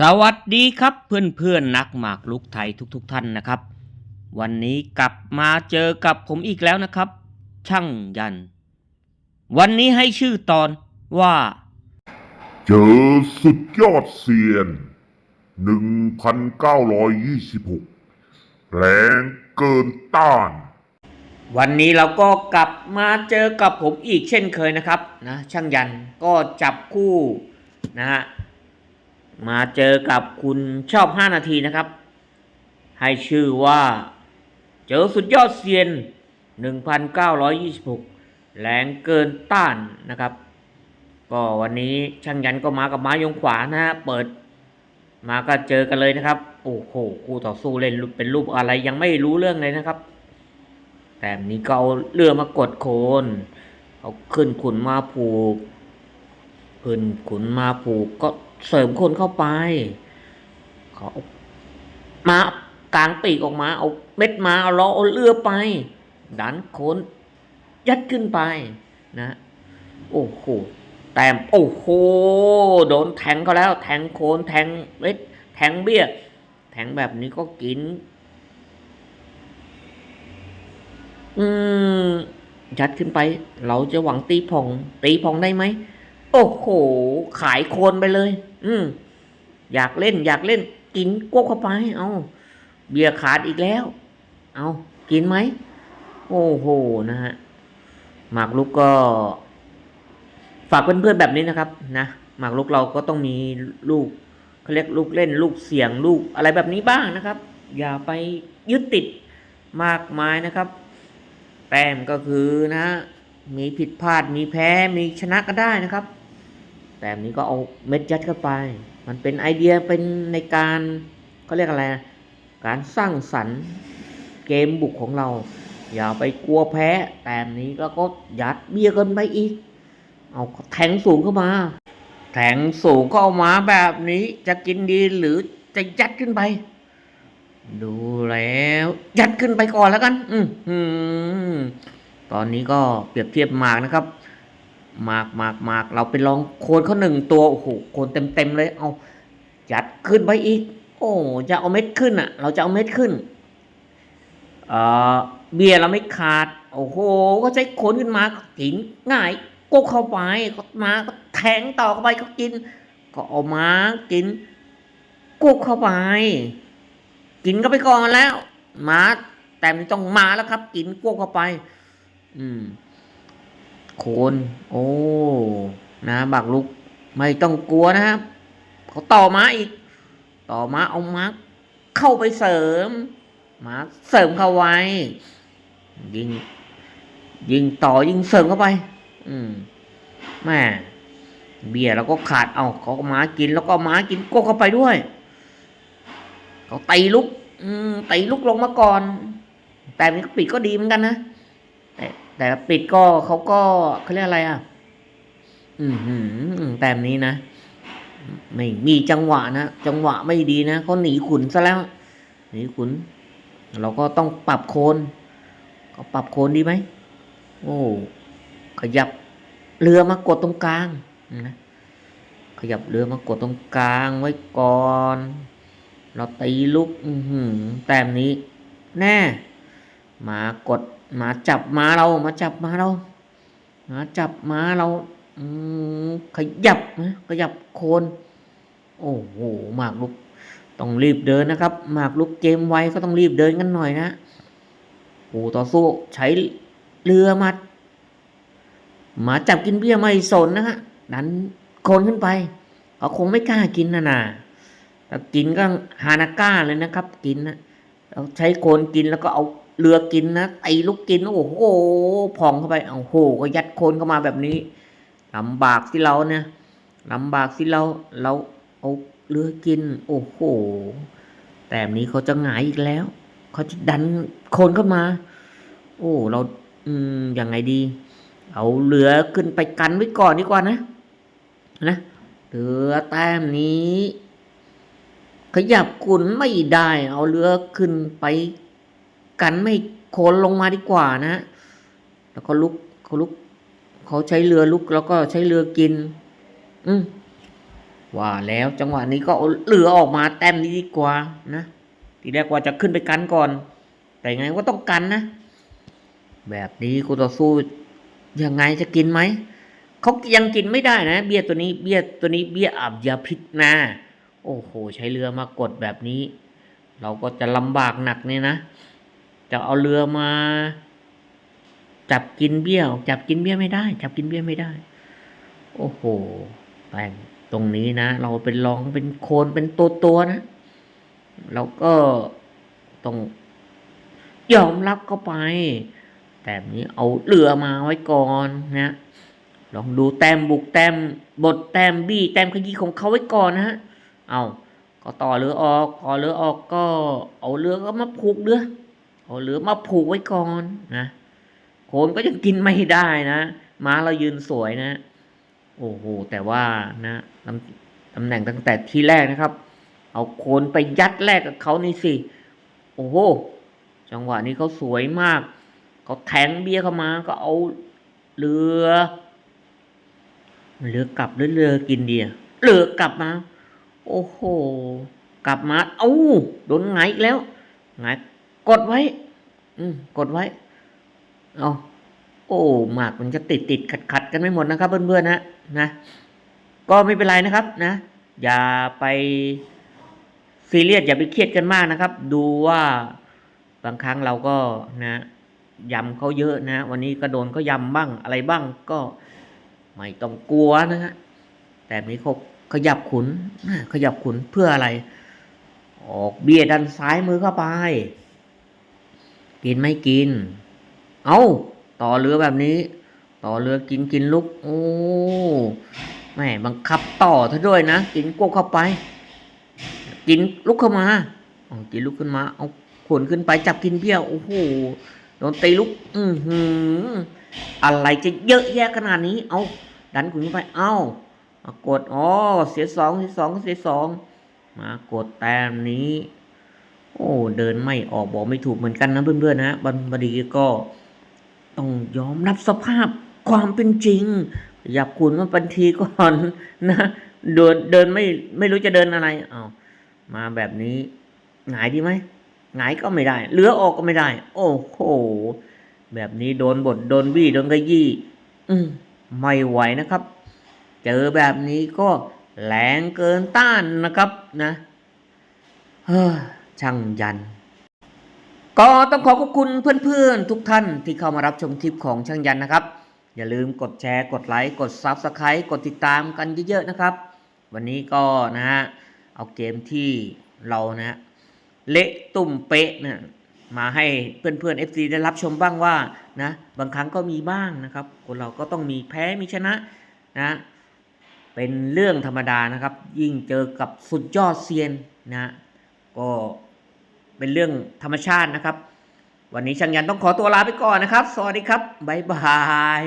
สวัสดีครับเพื่อนเพื่อนๆนักหมากลุกไทยทุกๆทท่านนะครับ วันนี้กลับมาเจอกับผมอีกแล้วนะครับ ช่างยัน วันนี้ให้ชื่อตอนว่า เจอสุดยอดเซียน 1926 แรงเกินต้าน วันนี้เราก็กลับมาเจอกับผมอีกเช่นเคยนะครับนะช่างยันก็จับคู่นะฮะ มาเจอกับคุณชอบ 5 นาทีนะครับ ให้ชื่อว่า เจอสุดยอดเซียน 1926 แรงเกินต้านนะครับ ก็วันนี้ช่างยันก็มากับไม้ยงขวานะฮะเปิด มาก็เจอกันเลยนะครับ โอ้โหคู่ต่อสู้เล่นเป็นรูปอะไรยังไม่รู้เรื่องเลยนะครับ แต่นี้ก็เอาเรือมากดโคนเอาขึ้นขุนมาผูก ขึ้นขุนมาผูกก็ เสริมคนเข้าไปเขาอมากลางปีกออกมาเอาเม็ดมาเอาล้อเอาเรือไป ดันโคนยัดขึ้นไปนะ โอ้โหแต้มโอ้โหโดนแทงเขาแล้ว แทงโคนแทงเม็ดแทงเบี้ย แทงแบบนี้ก็กิน อืมยัดขึ้นไป เราจะหวังตีพอง ตีพองได้ไหม โอ้โห ขายโคนไปเลย อืมอยากเล่น อยากเล่น กินกวบเข้าไป เอาเบียร์ขาดอีกแล้ว เอากินไหม โอ้โห นะฮะหมากลุกก็ ฝากเพื่อนๆแบบนี้นะครับ นะหมากลุกเราก็ต้องมีลูกเขาเรียกลูกเล่น ลูกเสียงลูกอะไรแบบนี้บ้างนะครับ อย่าไปยึดติดมากมายนะครับ แต้มก็คือนะ มีผิดพลาดมีแพ้มีชนะก็ได้นะครับ แต้มนี้ก็เอาเม็ดยัดเข้าไป มันเป็นไอเดียเป็นในการเขาเรียกอะไรนะการสร้างสรรค์เกมบุกของเรา อย่าไปกลัวแพ้ แต้มนี้แล้วก็ยัดเบี้ยเกินไปอีก เอาแทงสูงเข้ามา แทงสูงก็เอามาแบบนี้จะกินดีหรือจะยัดขึ้นไป ดูแล้ว ยัดขึ้นไปก่อนแล้วกัน อืมตอนนี้ก็เปรียบเทียบหมากนะครับ มากมากมากเราไปลองโคนเขาหนึ่งตัวโอ้โหโคนเต็มเต็มเลยเอายัดขึ้นไปอีก โอ้จะเอาเม็ดขึ้นอะ เราจะเอาเม็ดขึ้นเออเบียร์เราไม่ขาด โอ้โห ก็ใช้โคนขึ้นมากินง่ายก็เข้าไปก็มาก็แทงต่อเข้าไปก็กิน ก็เอามากินกุกเข้าไป กินก็ไปก่อนแล้วมาแต่มันต้องมาแล้วครับ กินกวกเข้าไป อืม โคนโอ้นะบักลุกไม่ต้องกลัวนะครับ เขาต่อมาอีก ต่อมาเอามาเข้าไปเสริม มาเสริมเข้าไว้ ยิง ยิงต่อยิงเสริมเข้าไป อืมแม่เบียร์เราก็ขาดเอาเขาก็มากินแล้วก็มากินกวกเข้าไปด้วย เขาตีลุก อืมตีลุกลงมาก่อน แต่มันปิดก็ดีเหมือนกันนะ แต่ปิดก็เขาก็เขาเรียกอะไรอะ อืมแต้มนี้นะไม่มีจังหวะนะจังหวะไม่ดีนะเขาหนีขุนซะแล้ว หนีขุน เราก็ต้องปรับโคนก็ปรับโคนดีไหมโอ้ขยับเรือมากดตรงกลางนะขยับเรือมากดตรงกลางไว้ก่อน เราตีลุก อืแต้มนี้ แน่ มากด มาจับมาเรามาจับมาเรามาจับมาเราอืมขยับนะขยับโคน โอ้โหหมากลุก ต้องรีบเดินนะครับ หมากลุกเกมไวก็ต้องรีบเดินกันหน่อยนะโอ้ต่อสู้ใช้เรือมามาจับกินเบี้ยไม่สนนะฮะดันโคนขึ้นไปเขาคงไม่กล้ากินนะนาแต่กินก็ฮานาก้าเลยนะครับ กินนะเราใช้โคนกินแล้วก็เอา เรือกินนะไอ้ลูกกินโอ้โหพองเข้าไปโอ้โหก็ยัดโคนเข้ามาแบบนี้ลำบากที่เราเนี่ยลำบากที่เราเราเอาเรือกิน โอ้โหแต่นี้เขาจะหงายอีกแล้วเขาจะดันโคนเข้ามา โอ้เราอืมยังไงดี เอาเรือขึ้นไปกันไว้ก่อนดีกว่านะนะเรือแต้มนี้ ขยับขุนไม่ได้ เอาเรือขึ้นไป กันไม่โคนลงมาดีกว่านะ แล้วก็ลุกเขาลุกเขาใช้เรือลุกแล้วก็ใช้เรือกิน อืมว่าแล้วจังหวะนี้ก็เอาเรือออกมาแต้มนี้ดีกว่านะทีแรกว่าจะขึ้นไปกันก่อน แต่ยังไงก็ต้องกันนะ แบบนี้กูต่อสู้ยังไงจะกินไหมเขายังกินไม่ได้นะ เบี้ยตัวนี้เบี้ยตัวนี้เบี้ยอับยาพิษนะโอ้โห ใช้เรือมากดแบบนี้ เราก็จะลำบากหนักเนี่ยนะ จะเอาเรือมา จับกินเบี้ยว จับกินเบี้ยไม่ได้ จับกินเบี้ยไม่ได้ โอ้โหแป้งตรงนี้นะ เราเป็นรองเป็นโคนเป็นตัวตัวนะเราก็ต้องยอมรับเข้าไป แต่นี้เอาเรือมาไว้ก่อนนะลองดูแต้มบุกแต้มบทแต้มบี้แต้มขยี้ของเขาไว้ก่อนนะฮะ เอาก็ต่อเรือออกต่อเรือออกก็เอาเรือก็มาผูกเรือ เอาเรือมาผูกไว้ก่อนนะโคนก็ยังกินไม่ได้นะม้าเรายืนสวยนะ โอ้โหแต่ว่านะตำตำแหน่งตั้งแต่ที่แรกนะครับ เอาโคนไปยัดแลกกับเขานี่สิโอ้โหจังหวะนี้เขาสวยมากเขาแทงเบี้ยเข้ามาก็เอาเรือเรือกลับหรือเรือกินเดียเรือกลับมา โอ้โห กลับมา เอ้าโดนไงอีกแล้วไง กดไว้ อืม กดไว้ เอาโอ้หมากมันจะติดติดขัดขัดกันไม่หมดนะครับ เพื่อนๆนะนะ ก็ไม่เป็นไรนะครับ นะ อย่าไปซีเรียสอย่าไปเครียดกันมากนะครับ ดูว่าบางครั้งเราก็นะยำเขาเยอะนะ วันนี้ก็โดนเขายำบ้างอะไรบ้างก็ไม่ต้องกลัวนะฮะแต่นี้เขาขยับขุนขยับขุนเพื่ออะไร ออกเบียดดันซ้ายมือเข้าไป กินไม่กิน เอาต่อเรือแบบนี้ ต่อเรือกินกินลุก โอ้แม่บังคับต่อเธอด้วยนะ กินกวกเข้าไป กินลุกเข้ามาเอากินลุกขึ้นมา เอาขวนขึ้นไปจับกินเบี้ยว โอ้โห โดนตีลุก อือหือ อะไรจะเยอะแยะขนาดนี้ เอาดันขุนขึ้นไป เอามากด อ๋อ เสียสองเสียสองเสียสอง มากดแต้มนี้ โอ้เดินไม่ออกบอกไม่ถูกเหมือนกันนะเพื่อนๆนะบันบดีก็ต้องยอมรับสภาพความเป็นจริง อยากคุณว่าบันทีก่อนนะเดินเดินไม่ไม่รู้จะเดินอะไรเอาวมาแบบนี้หงายดีไหมหงายก็ไม่ได้เลือออกก็ไม่ได้ โอ้โหแบบนี้โดนบทโดนบี้โดนกระยี่ อืมไม่ไหวนะครับ เจอแบบนี้ก็แรงเกินต้านนะครับนะเฮ้อ ช่างยัน ก็ต้องขอขอบคุณเพื่อนๆ ทุกท่านที่เข้ามารับชมคลิปของช่างยันนะครับ อย่าลืมกดแชร์กดไลค์กด Subscribe กดติดตามกันเยอะๆนะครับ วันนี้ก็นะฮะเอาเกมที่เรานะฮะเละตุ่มเป๊ะนะมาให้เพื่อนๆ FC ได้รับชมบ้างว่านะบางครั้งก็มีบ้างนะครับคนเราก็ต้องมีแพ้มีชนะนะเป็นเรื่องธรรมดานะครับ ยิ่งเจอกับสุดยอดเซียนนะก็ เป็นเรื่องธรรมชาตินะครับ วันนี้ช่างยันต้องขอตัวลาไปก่อนนะครับ สวัสดีครับบ๊ายบาย